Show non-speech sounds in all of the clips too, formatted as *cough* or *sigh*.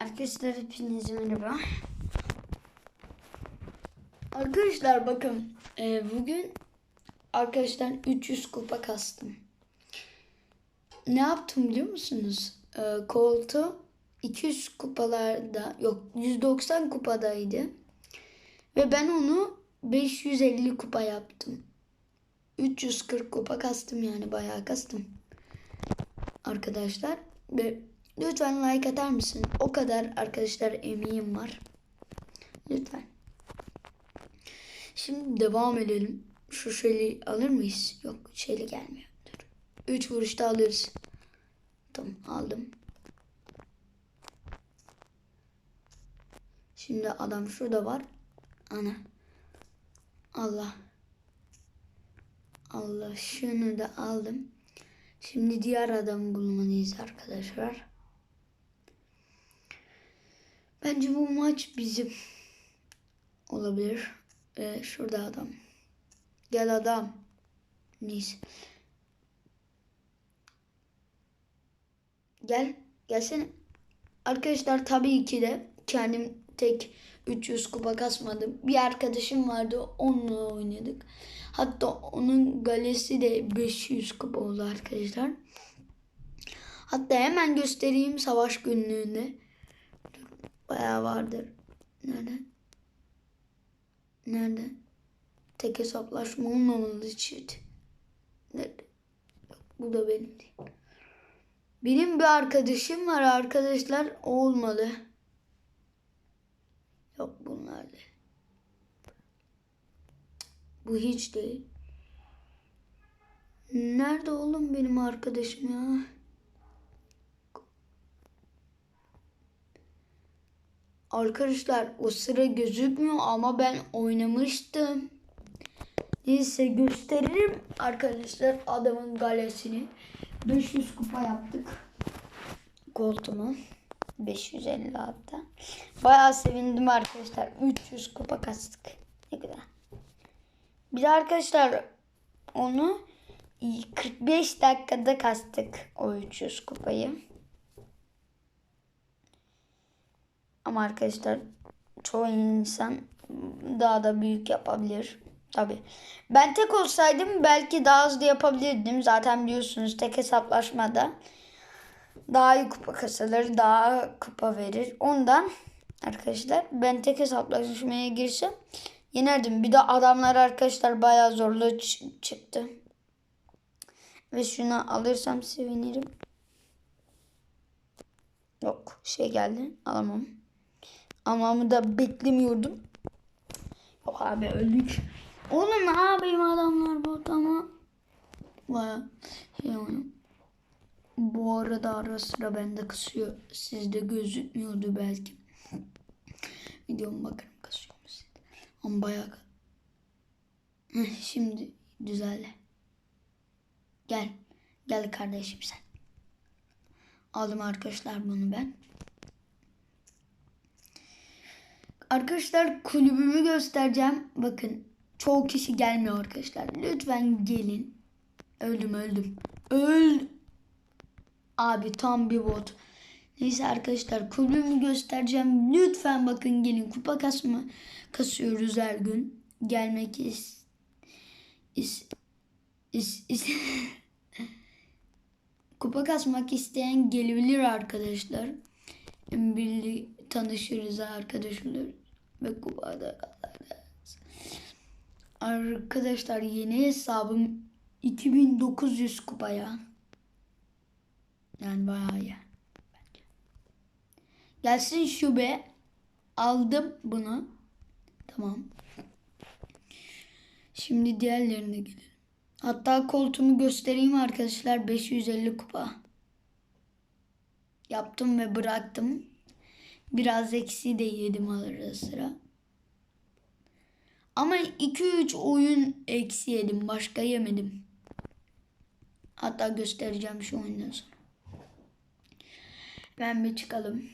Arkadaşlar hepinize merhaba. Arkadaşlar bakın e, bugün arkadaşlar 300 kupa kastım. Ne yaptım biliyor musunuz? E, koltuğu 200 kupalarda yok 190 kupadaydı. Ve ben onu 550 kupa yaptım. 340 kupa kastım yani bayağı kastım. Arkadaşlar ve lütfen like atar mısın? O kadar arkadaşlar emeğim var. Lütfen. Şimdi devam edelim. Şu şeyi alır mıyız? Yok şeyle gelmiyor. Dur. 3 vuruşta alırız. Tamam aldım. Şimdi adam şurada var. Ana. Allah. Allah şunu da aldım. Şimdi diğer adamı bulmalıyız arkadaşlar. Bence bu maç bizim olabilir. Ee, şurada adam. Gel adam. Neyse. Gel. Gelsene. Arkadaşlar tabii ki de kendim tek 300 kupa kasmadım. Bir arkadaşım vardı onunla oynadık. Hatta onun galesi de 500 kupa oldu arkadaşlar. Hatta hemen göstereyim savaş günlüğünde. Bayağı vardır. Nerede? Nerede? Tek hesaplaşma olmamalı çift. Nerede? Bu da benim değil. Benim bir arkadaşım var arkadaşlar. O olmalı. Yok bunlar değil. Bu hiç değil. Nerede oğlum benim arkadaşım ya? Arkadaşlar o sıra gözükmüyor ama ben oynamıştım. Neyse gösteririm arkadaşlar adamın galesini. 500 kupa yaptık. Koltuğumu. 550 hatta. Bayağı sevindim arkadaşlar. 300 kupa kastık. Ne güzel. Biz arkadaşlar onu 45 dakikada kastık o 300 kupayı. Ama arkadaşlar çoğu insan daha da büyük yapabilir. Tabi. Ben tek olsaydım belki daha hızlı yapabilirdim. Zaten biliyorsunuz tek hesaplaşmada daha iyi kupa kasılır, daha kupa verir. Ondan arkadaşlar ben tek hesaplaşmaya girsem yenerdim. Bir de adamlar arkadaşlar bayağı zorlu çıktı. Ve şunu alırsam sevinirim. Yok şey geldi alamam. Almamı da beklemiyordum. Yok abi öldük. Oğlum ne yapayım adamlar bot ama. Baya şey oynuyor. Bu arada ara sıra bende kısıyor. Sizde gözükmüyordu belki. *laughs* Videom bakarım kasıyor mu sizde. Ama bayağı Şimdi düzeldi. Gel. Gel kardeşim sen. Aldım arkadaşlar bunu ben. Arkadaşlar kulübümü göstereceğim. Bakın çoğu kişi gelmiyor arkadaşlar. Lütfen gelin. Öldüm öldüm. Öl. Abi tam bir bot. Neyse arkadaşlar kulübümü göstereceğim. Lütfen bakın gelin. Kupa kasma kasıyoruz her gün. Gelmek is is is, is *laughs* Kupa kasmak isteyen gelebilir arkadaşlar. Birlikte tanışırız arkadaşlar. Ve kupada kalırız. Arkadaşlar yeni hesabım 2900 kupaya. Yani bayağı iyi. Gelsin şube. Aldım bunu. Tamam. Şimdi diğerlerine gelelim. Hatta koltuğumu göstereyim arkadaşlar. 550 kupa. Yaptım ve bıraktım. Biraz eksi de yedim ara sıra. Ama 2-3 oyun eksi yedim. Başka yemedim. Hatta göstereceğim şu oyundan sonra. Ben bir çıkalım.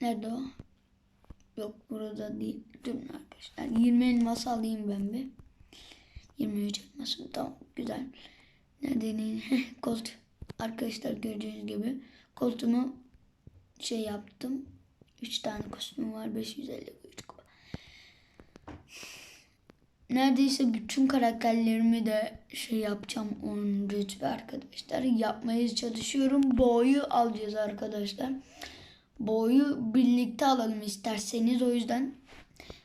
Nerede o? Yok burada değil. Durun arkadaşlar. 20 elmas alayım ben bir. 23 elmasım. Tamam güzel. Nerede ne? *laughs* Kolt. Arkadaşlar gördüğünüz gibi koltuğumu şey yaptım. 3 tane kostüm var. 553 kupa. Neredeyse bütün karakterlerimi de şey yapacağım 10 rütbe arkadaşlar. Yapmaya çalışıyorum. Boğ'u alacağız arkadaşlar. Boğ'u birlikte alalım isterseniz. O yüzden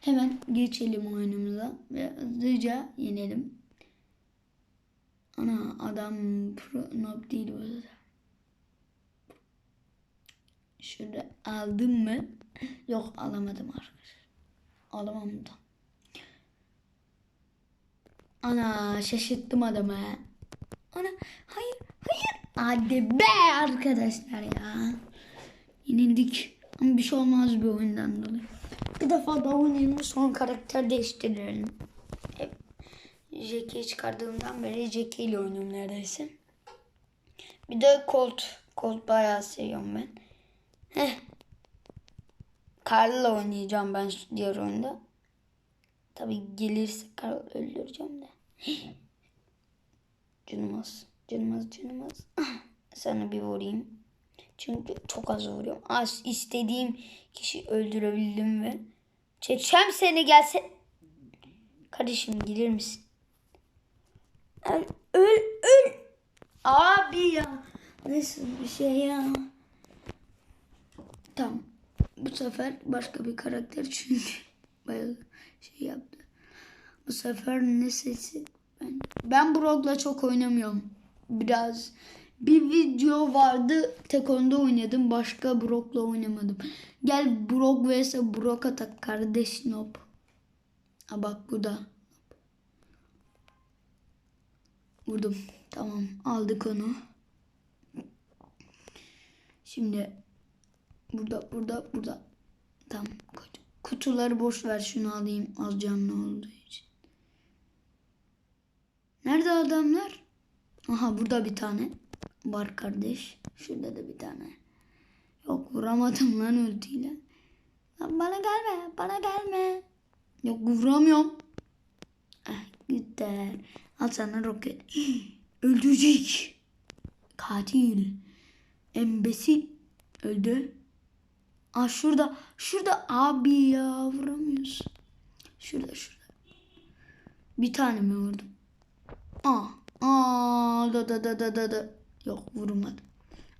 hemen geçelim oyunumuza. Ve hızlıca yenelim. Ana adam pro noob değil bu arada. Şurada aldım mı? Yok alamadım arkadaşlar. Alamam da. Ana şaşırttım adamı. Ana hayır hayır. Hadi be arkadaşlar ya. Yenildik. Ama bir şey olmaz bir oyundan dolayı. Bir defa daha oynayalım son karakter değiştirelim. Hep Jack'i çıkardığımdan beri Jack ile oynuyorum neredeyse. Bir de Colt. Colt bayağı seviyorum ben. Karl'la oynayacağım ben diğer oyunda. Tabi gelirse Karl öldüreceğim de. *laughs* Canım az. Canım az. Canım az. Ah, *laughs* Sana bir vurayım. Çünkü çok az vuruyorum. Az istediğim kişi öldürebildim ve çekeceğim seni gelse. Kardeşim gelir misin? Öl, öl, öl. Abi ya. Nasıl bir şey ya? Tamam. Bu sefer başka bir karakter çünkü *laughs* bayağı şey yaptı. Bu sefer ne sesi? Ben, ben Brock'la çok oynamıyorum. Biraz bir video vardı tek onda oynadım. Başka Brock'la oynamadım. Gel Brock vs Brock atak kardeş nob. Ha bak burada. Vurdum. Tamam aldık onu. Şimdi burada burada burada. Tamam. Kutu- Kutuları boş ver şunu alayım az canlı olduğu için. Nerede adamlar? Aha burada bir tane var kardeş. Şurada da bir tane. Yok vuramadım lan ultiyle. Lan bana gelme, bana gelme. Yok vuramıyorum. Ah gitti. Al sana roket. *gasps* Öldürecek. Katil. Embesil. Öldü. Aa şurada. Şurada abi ya vuramıyorsun. Şurada şurada. Bir tane mi vurdum? Aa. Aa da da da da da da. Yok vurmadı.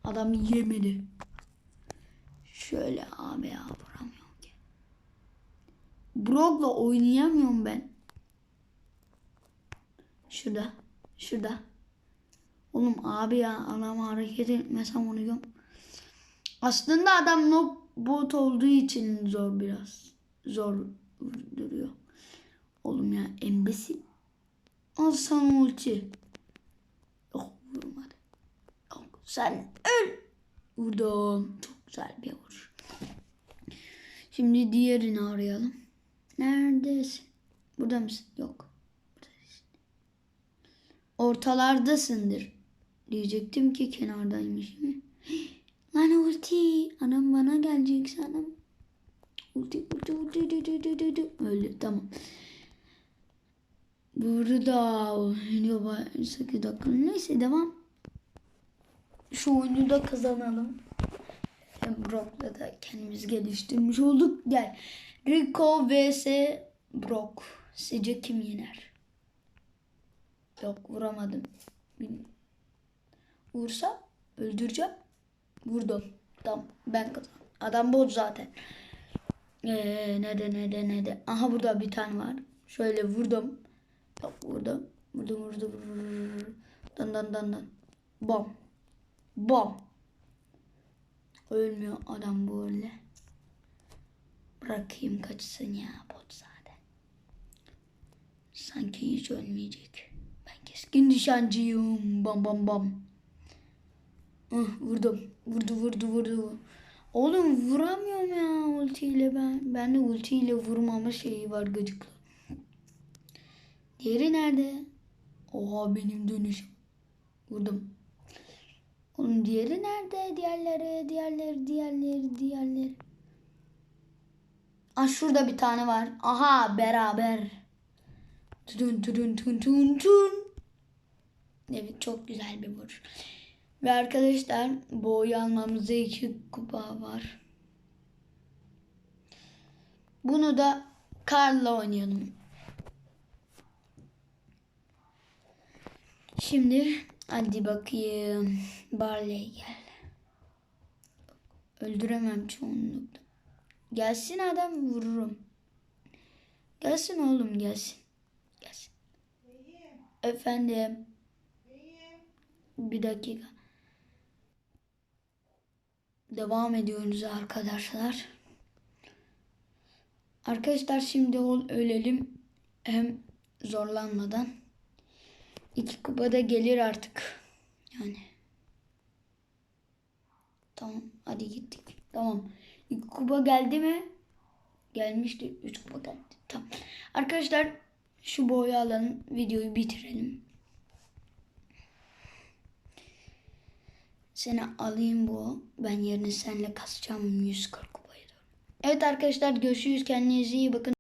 Adam yemedi. Şöyle abi ya vuramıyorum ki. Brock'la oynayamıyorum ben. Şurada. Şurada. Oğlum abi ya adam hareket etmesem onu gör. Aslında adam no bot olduğu için zor biraz. Zor duruyor. Oğlum ya embesil. Al sana ulti. Yok vurmadı. Yok sen öl. Vurdum. Çok güzel bir vuruş. Şimdi diğerini arayalım. Neredesin? Burada mısın? Yok. Ortalardasındır. Diyecektim ki kenardaymış mı? Lan ulti. Anam bana gelecek sanım. Ulti ulti ulti ulti ulti ulti. Öldü tamam. Burada oynuyor 8 dakika. Neyse devam. Şu oyunu da kazanalım. Hem Brock'la da kendimiz geliştirmiş olduk. Gel. Rico vs Brock. Sizce kim yener? Yok vuramadım. Vursa öldüreceğim. Vurdum. Tamam ben kazandım. Adam bot zaten. Ee, ne de ne de ne de. Aha burada bir tane var. Şöyle vurdum. Yok vurdum. Vurdum vurdum. vurdum. Dan dan dan dan. Bom. Bom. Ölmüyor adam böyle. Bırakayım kaçsın ya bot zaten. Sanki hiç ölmeyecek. Ben keskin nişancıyım. Bam bam bam. Hıh, vurdum. Vurdu vurdu vurdu. Oğlum vuramıyorum ya ultiyle ben. Ben de ultiyle vurmama şeyi var gıcıklı. Diğeri nerede? Oha benim dönüşüm. Vurdum. Oğlum diğeri nerede? Diğerleri, diğerleri, diğerleri, diğerleri. Aa şurada bir tane var. Aha beraber. Tun tun tun tun tun. Evet çok güzel bir vuruş. Ve arkadaşlar boyu almamızda iki kupa var. Bunu da Karl'la oynayalım. Şimdi hadi bakayım. Barley gel. Öldüremem çoğunlukla. Gelsin adam vururum. Gelsin oğlum gelsin. Gelsin. Efendim. Bir dakika. Devam ediyoruz arkadaşlar. Arkadaşlar şimdi ol ölelim. Hem zorlanmadan. İki kupa da gelir artık. Yani. Tamam hadi gittik. Tamam. İki kupa geldi mi? Gelmişti. Üç kupa geldi. Tamam. Arkadaşlar şu boyu alalım. Videoyu bitirelim. Seni alayım bu. Ben yerine seninle kasacağım 140 kupayı. Evet arkadaşlar görüşürüz. Kendinize iyi bakın.